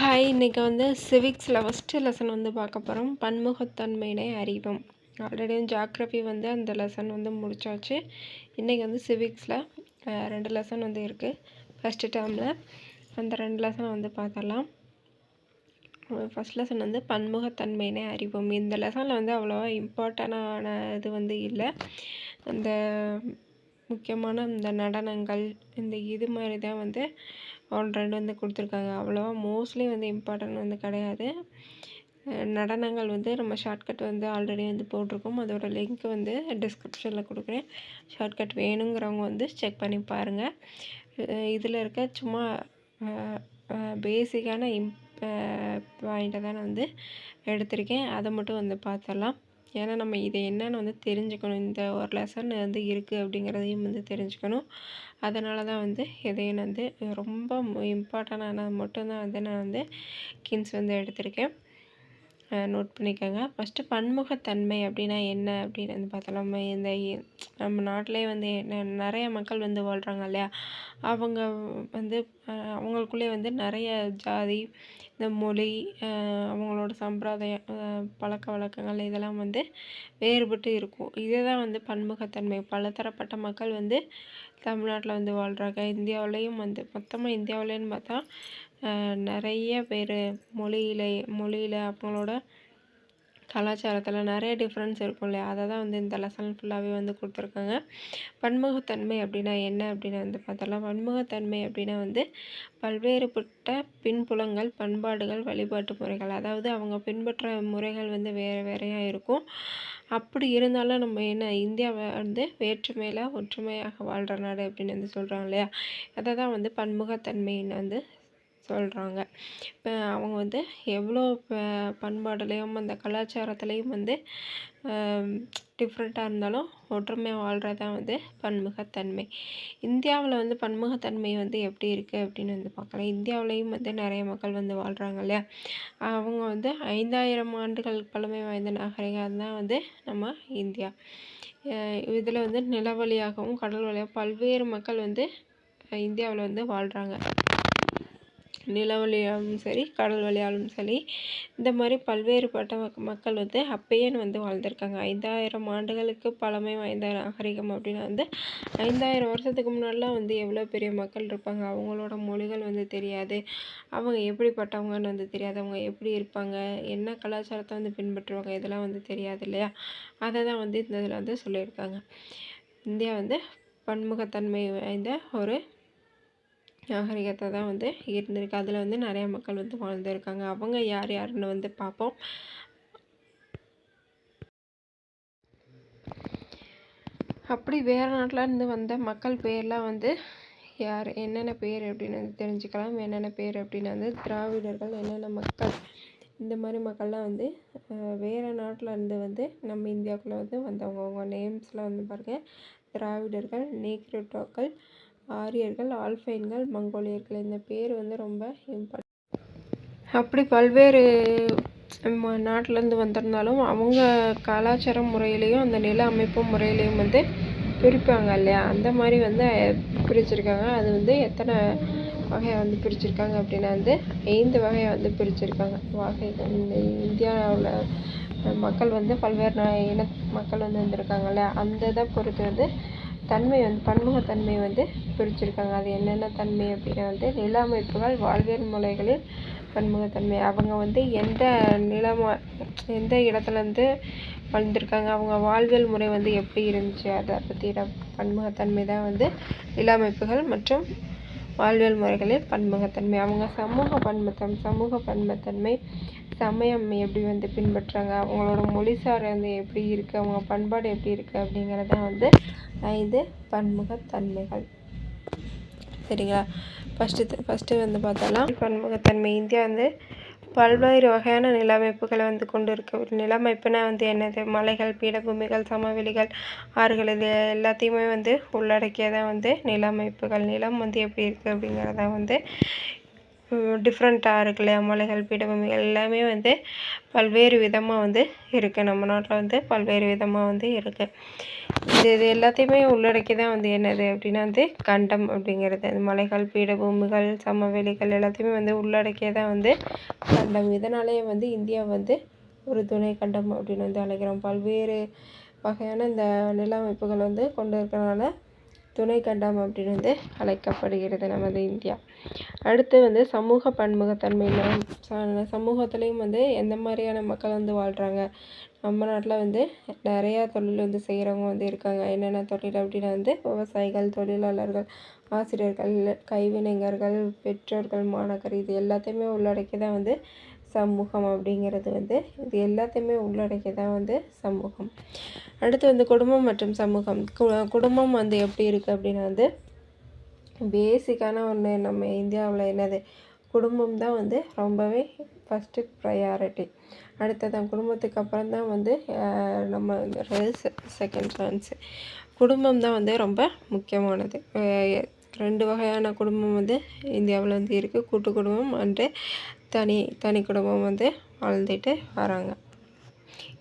Hi இன்றைக்கி வந்து சிவிக்ஸில் first lesson வந்து பார்க்க போகிறோம் பன்முகத்தன்மையினை அறிவோம். ஆல்ரெடி ஜாக்ரஃபி வந்து அந்த லெசன் வந்து முடிச்சாச்சு. இன்றைக்கி வந்து சிவிக்ஸில் ரெண்டு லெசன் வந்து இருக்குது ஃபஸ்ட்டு டேர்மில் அந்த ரெண்டு லெசனை வந்து பார்த்தலாம் ஃபஸ்ட் லெசன் வந்து பன்முகத்தன்மையினை அறிவோம். இந்த லெசனில் வந்து அவ்வளோவா இம்பார்ட்டண்டான இது வந்து இல்லை. அந்த முக்கியமான இந்த நடனங்கள் இந்த இது மாதிரி தான் வந்து ஒன்று ரெண்டு வந்து கொடுத்துருக்காங்க. அவ்வளோவா மோஸ்ட்லி வந்து இம்பார்ட்டன்ட் வந்து கிடையாது. நடனங்கள் வந்து நம்ம ஷார்ட்கட் வந்து ஆல்ரெடி வந்து போட்டிருக்கோம். அதோட லிங்க் வந்து டிஸ்கிரிப்ஷனில் கொடுக்குறேன். ஷார்ட்கட் வேணுங்கிறவங்க வந்து செக் பண்ணி பாருங்கள் இதில் இருக்க சும்மா பேசிக்கான இம் பாயிண்ட்டை தான் நான் வந்து எடுத்திருக்கேன். அதை மட்டும் வந்து பார்த்துடலாம். ஏன்னா நம்ம இதை என்னென்னு வந்து தெரிஞ்சுக்கணும். இந்த ஒரு லெசன் வந்து இருக்குது அப்படிங்கிறதையும் வந்து தெரிஞ்சுக்கணும். அதனால தான் வந்து இதையும் வந்து ரொம்ப இம்பார்ட்டண்டானது மட்டும்தான் வந்து நான் வந்து கின்ஸ் வந்து எடுத்திருக்கேன். நோட் பண்ணிக்கோங்க. ஃபஸ்ட்டு பன்முகத்தன்மை அப்படின்னா என்ன அப்படின்னு வந்து பார்த்தோம் இந்த நம்ம நாட்டிலே வந்து நிறைய மக்கள் வந்து வாழ்கிறாங்க இல்லையா? அவங்க வந்து அவங்களுக்குள்ளே வந்து நிறைய ஜாதி இந்த மொழி அவங்களோட சம்பிரதாயம் பழக்க வழக்கங்கள் இதெல்லாம் வந்து வேறுபட்டு இருக்கும். இதே தான் வந்து பன்முகத்தன்மை. பலதரப்பட்ட மக்கள் வந்து தமிழ்நாட்டில் வந்து வாழ்கிறாங்க இந்தியாவிலையும் வந்து மொத்தமாக இந்தியாவிலேன்னு பார்த்தா நிறைய பேர் மொழியில் மொழியில் அவங்களோட கலாச்சாரத்தில் நிறைய டிஃப்ரென்ஸ் இருக்கும் இல்லையா? அதை தான் வந்து இந்த லெசன் ஃபுல்லாகவே வந்து கொடுத்துருக்காங்க. பன்முகத்தன்மை அப்படின்னா என்ன அப்படின்னு வந்து பார்த்தலாம் பன்முகத்தன்மை அப்படின்னா வந்து பல்வேறுபட்ட பின்புலங்கள் பண்பாடுகள் வழிபாட்டு முறைகள். அதாவது அவங்க பின்பற்ற முறைகள் வந்து வேறு வேறையாக இருக்கும். அப்படி இருந்தாலும் நம்ம என்ன இந்தியாவை வந்து வேற்றுமையில் ஒற்றுமையாக வாழ்கிற நாடு அப்படின்னு வந்து சொல்கிறாங்க இல்லையா? அதை தான் வந்து பன்முகத்தன்மைன்னு வந்து சொல்கிறாங்க இப்போ அவங்க வந்து எவ்வளோ பண்பாடுலேயும் அந்த கலாச்சாரத்துலேயும் வந்து டிஃப்ரெண்ட்டாக இருந்தாலும் ஒற்றுமையாக வாழ்கிறதான் வந்து பன்முகத்தன்மை. இந்தியாவில் வந்து பன்முகத்தன்மை வந்து எப்படி இருக்குது அப்படின்னு வந்து பார்க்கலாம். இந்தியாவிலையும் வந்து நிறைய மக்கள் வந்து வாழ்கிறாங்க இல்லையா? அவங்க வந்து ஐந்தாயிரம் ஆண்டுகள் பழமை வாய்ந்த நாகரிகம் தான் வந்து நம்ம இந்தியா. இதில் வந்து நிலவழியாகவும் கடல் வழியாகவும் பல்வேறு மக்கள் வந்து இந்தியாவில் வந்து வாழ்கிறாங்க நில வழியாலும் சரி கடல் வழியாலும் சரி இந்த மாதிரி பல்வேறுபட்ட மக்கள் வந்து அப்பயே வந்து வாழ்ந்திருக்காங்க. ஐந்தாயிரம் ஆண்டுகளுக்கு பழமை வாய்ந்த நாகரிகம் அப்படின்னா வந்து ஐந்தாயிரம் வருஷத்துக்கு முன்னாடிலாம் வந்து எவ்வளோ பெரிய மக்கள் இருப்பாங்க? அவங்களோட மொழிகள் வந்து தெரியாது. அவங்க எப்படிப்பட்டவங்கன்னு வந்து தெரியாது. அவங்க எப்படி இருப்பாங்க? என்ன கலாச்சாரத்தை வந்து பின்பற்றுவாங்க? இதெல்லாம் வந்து தெரியாது இல்லையா? அதை தான் வந்து இந்த இதில் வந்து சொல்லியிருக்காங்க. இந்தியா வந்து பன்முகத்தன்மை வாய்ந்த ஒரு நாகரிகத்தை தான் வந்து இருந்திருக்கு. அதில் வந்து நிறையா மக்கள் வந்து வாழ்ந்துருக்காங்க. அவங்க யார் யாருன்னு வந்து பார்ப்போம். அப்படி வேறு நாட்டிலேருந்து வந்த மக்கள் பேர்லாம் வந்து யார்? என்னென்ன பேர் அப்படின்னு வந்து தெரிஞ்சுக்கலாம். என்னென்ன பேர் அப்படின்னு வந்து திராவிடர்கள் என்னென்ன மக்கள் இந்த மாதிரி மக்கள்லாம் வந்து வேறு நாட்டில் இருந்து வந்து நம்ம இந்தியாவுக்குள்ளே வந்து வந்தவங்க. அவங்க நேம்ஸ்லாம் வந்து பாருங்கள் திராவிடர்கள் நீக்ரோட்டோக்கள் ஆரியர்கள் ஆல்ஃபைன்கள் மங்கோலியர்கள். இந்த பேர் வந்து ரொம்ப இம்பார்ட் அப்படி பல்வேறு நாட்டிலேருந்து வந்திருந்தாலும் அவங்க கலாச்சார முறையிலையும் அந்த நில அமைப்பு முறையிலையும் வந்து பிரிப்பாங்க இல்லையா? அந்த மாதிரி வந்து பிரிச்சிருக்காங்க. அது வந்து எத்தனை வகையை வந்து பிரிச்சிருக்காங்க அப்படின்னா வந்து ஐந்து வகையை வந்து பிரிச்சிருக்காங்க. வகைகள் இந்த இந்தியாவில் மக்கள் வந்து பல்வேறு இன மக்கள் வந்து வந்திருக்காங்கல்ல அந்த இதை பொறுத்து வந்து தன்மை வந்து பன்முகத்தன்மை வந்து பிரிச்சிருக்காங்க. அது என்னென்ன தன்மை அப்படின்னா வந்து நில அமைப்புகள் வாழ்வியல் முறைகளில் பன்முகத்தன்மை. அவங்க வந்து எந்த நிலமா எந்த இடத்துலேருந்து வளர்ந்துருக்காங்க அவங்க வாழ்வியல் முறை வந்து எப்படி இருந்துச்சு அதை பற்றின பன்முகத்தன்மை தான் வந்து நில அமைப்புகள் மற்றும் வாழ்வியல் முறைகளில் பன்முகத்தன்மை. அவங்க சமூக பன்மத்தன் சமூக பன்மத்தன்மை சமயம் எப்படி வந்து பின்பற்றுறாங்க அவங்களோட மொழிசார் வந்து எப்படி இருக்குது அவங்க பண்பாடு எப்படி இருக்குது அப்படிங்கிறது தான் வந்து ஐந்து பன்முகத்தன்மைகள் சரிங்களா? ஃபஸ்ட்டு ஃபஸ்ட்டு வந்து பார்த்தோன்னா பன்முகத்தன்மை இந்தியா வந்து பல்வேறு வகையான நிலமைப்புகளை வந்து கொண்டு இருக்கு ஒரு நிலமைப்புனா வந்து என்னது? மலைகள் பீடபூமிகள் சமவெளிகள் ஆறுகள் இது எல்லாத்தையுமே வந்து உள்ளடக்கியதான் வந்து நிலமைப்புகள். நிலம் வந்து எப்படி இருக்குது அப்படிங்கிறத வந்து டிஃப்ரெண்ட்டாக இருக்கு இல்லையா? மலைகள் பீடபூமிகள் எல்லாமே வந்து பல்வேறு விதமாக வந்து இருக்குது நம்ம நாட்டில் வந்து பல்வேறு விதமாக வந்து இருக்குது இது இது எல்லாத்தையுமே உள்ளடக்கி தான் வந்து என்னது அப்படின்னா வந்து கண்டம் அப்படிங்கிறது. அந்த மலைகள் பீடபூமிகள் சமவெளிகள் எல்லாத்தையுமே வந்து உள்ளடக்கியே தான் வந்து கண்டம். இதனாலேயே வந்து இந்தியா வந்து ஒரு துணை கண்டம் அப்படின்னு வந்து அழைக்கிறோம். பல்வேறு வகையான இந்த நில அமைப்புகள் வந்து கொண்டு இருக்கிறனால துணை கண்டம் அப்படின்னு வந்து அழைக்கப்படுகிறது நமது இந்தியா. அடுத்து வந்து சமூக பன்முகத்தன்மையில் சமூகத்துலேயும் வந்து எந்த மாதிரியான மக்கள் வந்து வாழ்கிறாங்க நம்ம நாட்டில் வந்து நிறையா தொழில் வந்து செய்கிறவங்க வந்து இருக்காங்க. என்னென்ன தொழில் அப்படின்னா வந்து விவசாயிகள் தொழிலாளர்கள் ஆசிரியர்கள் கைவினைஞர்கள் பெற்றோர்கள் மாணக்கர் இது எல்லாத்தையுமே உள்ளடக்கி தான் வந்து சமூகம் அப்படிங்கிறது வந்து இது எல்லாத்தையுமே உள்ளடக்கி தான் வந்து சமூகம். அடுத்து வந்து குடும்பம் மற்றும் சமூகம். குடும்பம் வந்து எப்படி இருக்குது அப்படின்னா வந்து பேசிக்கான ஒன்று நம்ம இந்தியாவில் என்னது? குடும்பம் தான் வந்து ரொம்பவே ஃபஸ்ட்டு ப்ரையாரிட்டி அடுத்ததான் குடும்பத்துக்கு அப்புறம் தான் வந்து நம்ம செகண்ட் சான்ஸு குடும்பம் தான் வந்து ரொம்ப முக்கியமானது. ரெண்டு வகையான குடும்பம் வந்து இந்தியாவில் வந்து இருக்குது கூட்டு குடும்பம் அண்டு தனி தனி குடும்பம் வந்து வாழ்ந்துட்டு வராங்க.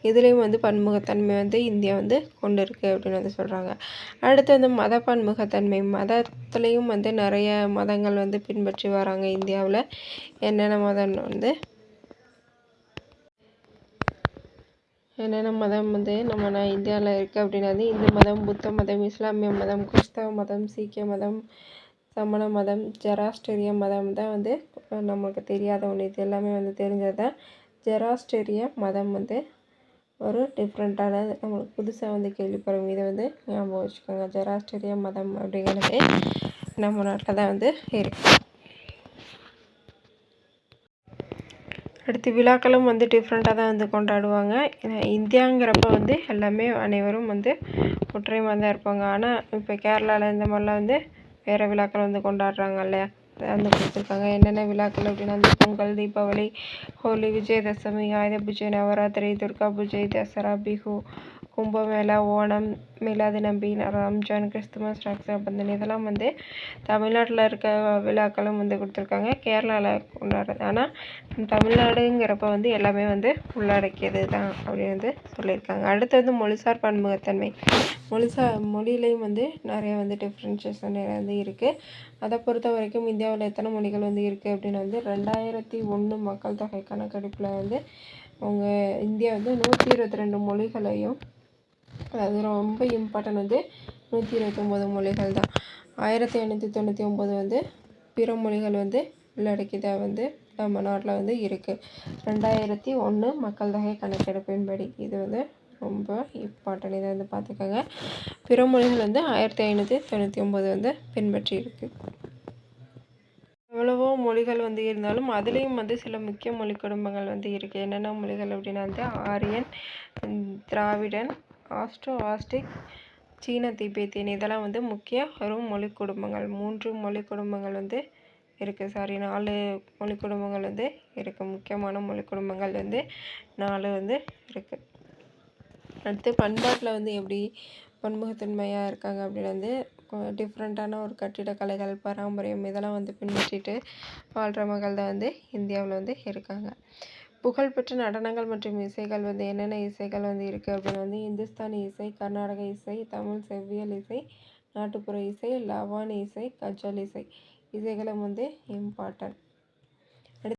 இதுலேயும் வந்து பன்முகத்தன்மை வந்து இந்தியா வந்து கொண்டு இருக்குது அப்படின்னு வந்து சொல்கிறாங்க அடுத்து வந்து மத பன்முகத்தன்மை. மதத்துலேயும் வந்து நிறைய மதங்கள் வந்து பின்பற்றி வராங்க இந்தியாவில். என்னென்ன மதம் வந்து என்னென்ன மதம் வந்து நம்ம நான் இந்தியாவில் இருக்குது அப்படின்னா வந்து இந்து மதம் புத்த மதம் இஸ்லாமிய மதம் கிறிஸ்தவ மதம் சீக்கிய மதம் சமண மதம் ஜெராஸ்டேரிய மதம் தான் வந்து நம்மளுக்கு தெரியாத ஒன்று இது எல்லாமே வந்து தெரிஞ்சது தான் ஜெராஸ்டேரிய மதம் வந்து ஒரு டிஃப்ரெண்ட்டான நம்மளுக்கு புதுசாக வந்து கேள்விப்படுறோம் இதை வந்து ஞாபகம் வச்சுக்கோங்க. ஜெராஸ்டேரிய மதம் அப்படிங்கிறது நம்ம நாட்டில் தான் வந்து இருக்குது அடுத்து விழாக்களும் வந்து டிஃப்ரெண்ட்டாக தான் வந்து கொண்டாடுவாங்க. இந்தியாங்கிறப்ப வந்து எல்லாமே அனைவரும் வந்து ஒற்றுமையாக தான் இருப்பாங்க. ஆனால் இப்போ கேரளாவில் இந்த மாதிரிலாம் வந்து வேறு விழாக்கள் வந்து கொண்டாடுறாங்க இல்லையா? வந்து கொடுத்துருக்காங்க. என்னென்ன விழாக்கள் அப்படின்னா வந்து பொங்கல் தீபாவளி ஹோலி விஜயதசமி ஆயுத பூஜை நவராத்திரி துர்கா பூஜை தசரா பிஹு கும்பமேளா ஓணம் மிலாது நம்பி ரம்ஜான் கிறிஸ்துமஸ் ரக்ஷாபந்தன் இதெல்லாம் வந்து தமிழ்நாட்டில் இருக்க விழாக்களும் வந்து கொடுத்துருக்காங்க. கேரளாவில் கொண்டாடுறது ஆனால் தமிழ்நாடுங்கிறப்ப வந்து எல்லாமே வந்து உள்ளடக்கியது தான் அப்படின்னு வந்து சொல்லியிருக்காங்க. அடுத்து வந்து மொழிசார் பன்முகத்தன்மை. மொழிசார் மொழியிலையும் வந்து நிறைய வந்து டிஃப்ரென்ஷியேஷன் நிறைய வந்து இருக்குது அதை பொறுத்த வரைக்கும் இந்தியாவில் எத்தனை மொழிகள் வந்து இருக்குது அப்படின்னு வந்து ரெண்டாயிரத்தி ஒன்று மக்கள் தொகை கணக்கெடுப்பில் வந்து அவங்க இந்தியா வந்து நூற்றி இருபத்தி ரெண்டு மொழிகளையும் அது ரொம்ப இம்பார்ட்டன் வந்து நூற்றி இருபத்தொம்போது மொழிகள் தான். ஆயிரத்தி எண்ணூற்றி தொண்ணூற்றி ஒம்பது வந்து பிற மொழிகள் வந்து உள்ளடக்கியதாக வந்து நம்ம நாட்டில் வந்து இருக்குது ரெண்டாயிரத்தி ஒன்று மக்கள் தொகை கணக்கெடுப்பின்படி இது வந்து ரொம்ப இம்பார்ட்டன் இதை வந்து பார்த்துக்கோங்க. பிற மொழிகள் வந்து ஆயிரத்தி ஐநூற்றி தொண்ணூற்றி ஒம்பது வந்து பின்பற்றி இருக்குது எவ்வளவோ மொழிகள் வந்து இருந்தாலும் அதுலேயும் வந்து சில முக்கிய மொழி குடும்பங்கள் வந்து இருக்குது என்னென்ன மொழிகள் அப்படின்னா வந்து ஆரியன் திராவிடன் ஆஸ்ட்ரோ ஆஸ்டிக் சீன திபேத்தியன் இதெல்லாம் வந்து முக்கிய ஒரு மொழி குடும்பங்கள். மூன்று மொழி குடும்பங்கள் வந்து இருக்குது சாரி நாலு மொழி குடும்பங்கள் வந்து இருக்குது முக்கியமான மொழி குடும்பங்கள் வந்து நாலு வந்து இருக்குது அடுத்து பண்பாட்டில் வந்து எப்படி பன்முகத்தன்மையாக இருக்காங்க அப்படின்னு வந்து டிஃப்ரெண்ட்டான ஒரு கட்டிடக்கலைகள் பாரம்பரியம் இதெல்லாம் வந்து பின்பற்றிட்டு வாழ்கிற மக்கள் தான் வந்து இந்தியாவில் வந்து இருக்காங்க. புகழ்பெற்ற நடனங்கள் மற்றும் இசைகள் வந்து என்னென்ன இசைகள் வந்து இருக்குது அப்படின்னு வந்து இந்துஸ்தானி இசை கர்நாடக இசை தமிழ் செவ்வியல் இசை நாட்டுப்புற இசை லவானி இசை கஜல் இசை. இசைகளும் வந்து இம்பார்ட்டன்ட்